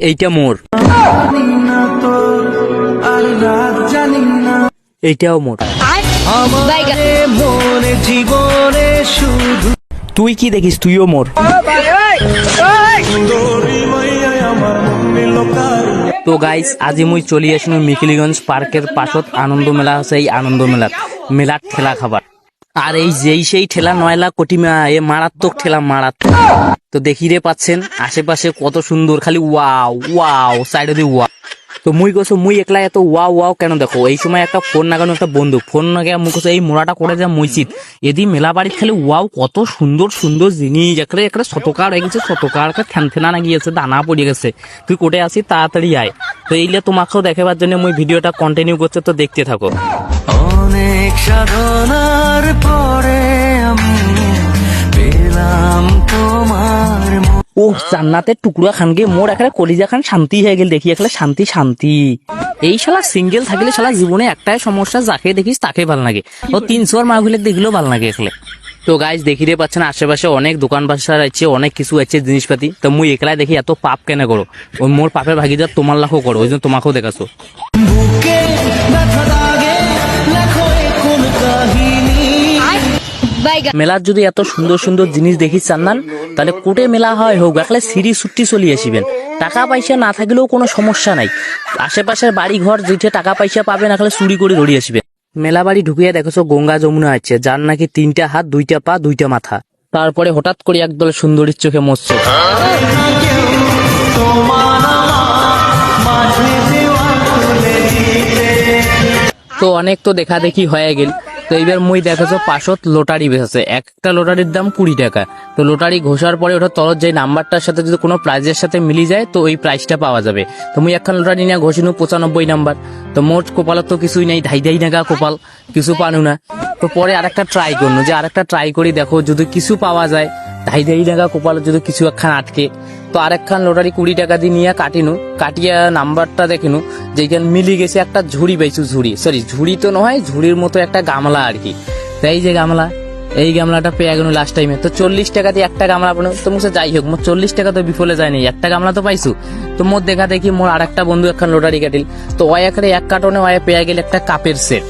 এইটা মোর। এইটাও মোর। তুই কি দেখিস? তুইও মোর। তো গাইস আজি মুই চলি আসিনো মিকিলিগঞ্জ পার্কের পাশত আনন্দ মেলা আছে এই আনন্দ মেলাত। মেলার খেলা খাবার। আর এই যেই সেই ঠেলা নয়লা কোটিমা এ মারাত্মক ঠেলা মারাত্মক। তো দেখি রে পাচ্ছেন, আশেপাশে কত সুন্দর, খালি ওয়াও ওয়াও সাইডে দিয়ে ওয়াও। তো মুই কছো মুই একলা এত ওয়াও ওয়াও কেন দেখো? এই সময় একটা ফোন নাগানো একটা বন্ধু ফোন নাগে মুই কছো এই মোড়াটা করে যা মসজিদ? এদি মেলা বাড়ির খালি ওয়াও, কত সুন্দর সুন্দর জিনিস। একটা একটা শতকার হয়ে গেছে, শতকার একটা ঠ্যানঠেনা না গিয়েছে দানা পড়ে গেছে। তুই কোটে আসি তাড়াতাড়ি আয়। তো এইলে তোমাকেও দেখাবার জন্য মুই ভিডিওটা কন্টিনিউ করছে, তো দেখতে থাকো। অনেক সাধনার পরে আমি পেলাম তোমার। ও জান্নাতের টুকরা খানকে মোর এখানে কলিজা খান শান্তি হয়ে গেল। দেখি এখানে শান্তি শান্তি। এই শালা সিঙ্গেল থাকলে শালা জীবনে একটাই সমস্যা যাকে দেখিস তাকে ভালো লাগে। ও তিনশো আর মাগুলে দেখলেও ভালো লাগে এখানে তো গাইজ দেখিতে পাচ্ছেন আশেপাশে অনেক দোকান বাসার আছে অনেক কিছু আছে জিনিসপাতি। তো মুই একলাই দেখি এত পাপ কেন করো। ওই মোর পাপের ভাগিদার তোমার লাখও করো ওই জন্য তোমাকেও দেখাছো। মেলার যদি এত সুন্দর সুন্দর জিনিস দেখি চান্নান, তাহলে কোটে মেলা হয় হোক, একলে সিঁড়ি ছুট্টি চলি আসিবেন। টাকা পয়সা না থাকলেও কোনো সমস্যা নাই। আশেপাশের বাড়ি ঘর যেটা টাকা পয়সা পাবেন, একলে চুরি করে ধরে আসবেন। মেলা বাড়ি ঢুকিয়ে দেখেছ, গঙ্গা যমুনা আছে, যার নাকি তিনটা হাত, দুইটা পা, দুইটা মাথা। তারপরে হঠাৎ করে একদল সুন্দরীর চোখে মরছে। তো অনেক তো দেখা দেখি হয়ে গেল। তো এইবার মুই দেখেছ পাশত লোটারি বেসেছে একটা লোটারির দাম কুড়ি টাকা। তো লোটারি ঘোষার পরে ওটা তলত যে নাম্বারটার সাথে যদি কোনো প্রাইজের সাথে মিলি যায়, তো ওই প্রাইজটা পাওয়া যাবে। তো মুই একখান লোটারি নিয়ে ঘোষিনু পঁচানব্বই নাম্বার। তো মোট কপালত তো কিছুই নাই, ধাই ধাই নাগা কপাল, কিছু পানু না। তো পরে আরেকটা ট্রাই করনু, যে আরেকটা ট্রাই করি দেখো যদি কিছু পাওয়া যায়, ধাই ধাই নাগা কপালত যদি কিছু একখান আটকে। তো আরেকখান লোটারি কুড়ি টাকা দিয়ে নিয়ে কাটিনু, কাটিয়া নাম্বারটা দেখিনু, যেখান মিলি গেছে একটা ঝুড়ি পাইছু ঝুড়ি। সরি ঝুড়ি তো নয়, ঝুড়ির মতো একটা গামলা আর কি। তো এই যে গামলা, এই গামলাটা পেয়ে গেল লাস্ট টাইমে তো চল্লিশ টাকা দিয়ে একটা গামলা পানো তো মুছে যাই হোক, মোর চল্লিশ টাকা তো বিফলে যায়নি। একটা গামলা তো পাইছু। তো মোর দেখা দেখি মোর আরেকটা বন্ধু একখান লোটারি কাটিল। তো ওই একারে এক কার্টনে ওয়া পেয়ে গেল একটা কাপের সেট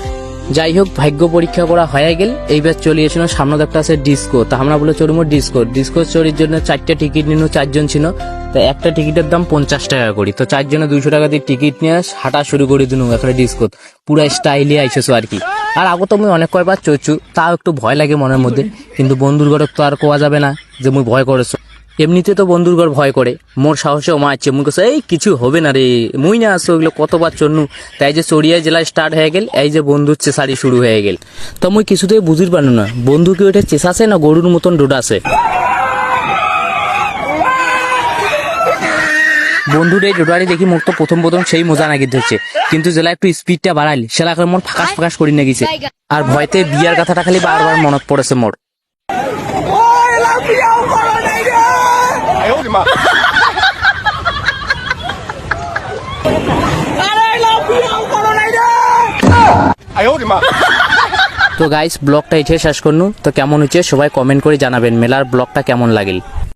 যাই হোক ভাগ্য পরীক্ষা করা হয়ে গেল। এইবার চলে এসেছিল সামনে একটা আছে ডিস্কো। তা আমরা বলে চড়বো ডিস্কো। ডিস্কো চড়ির জন্য চারটা টিকিট নিল, চারজন ছিল। তো একটা টিকিটের দাম পঞ্চাশ টাকা করি। তো চারজনে দুইশো টাকা দিয়ে টিকিট নিয়ে হাঁটা শুরু করে দিন একটা ডিস্কো। পুরা স্টাইলে আইসেছো আর কি। আর আগে তো মুই অনেক কয়বার চড়ছু, তাও একটু ভয় লাগে মনের মধ্যে। কিন্তু বন্ধুর ঘরে তো আর কোয়া যাবে না যে মুই ভয় করেছ। এমনিতে তো বন্ধুর ঘর ভয় করে। মোর সাহসে মা আছে। মুই কাছে এই, কিছু হবে না রে। মুই না আসো ওগুলো কতবার চন্নু তাই যে চড়িয়া জেলায় স্টার্ট হয়ে গেল, এই যে বন্ধুর চেসারি শুরু হয়ে গেল। তো মুই কিছুতেই বুঝির পারনু না। বন্ধু কি ওটা চেসাছে না গরুর মতন ডোডাছে? বন্ধুর এই ডোডারি দেখি মোর তো প্রথম প্রথম সেই মজা নাকি ধরছে। কিন্তু জেলা একটু স্পিডটা বাড়াইল। সেলা করে মোর ফাঁকাস ফাঁকাস করি না গেছে আর ভয়তে বিয়ার কথাটা খালি বারবার মনত পড়েছে মোর। তো গাইস ব্লগটা এসে শেষ করনু। তো কেমন হচ্ছে সবাই কমেন্ট করে জানাবেন। মেলার ব্লগটা কেমন লাগিল?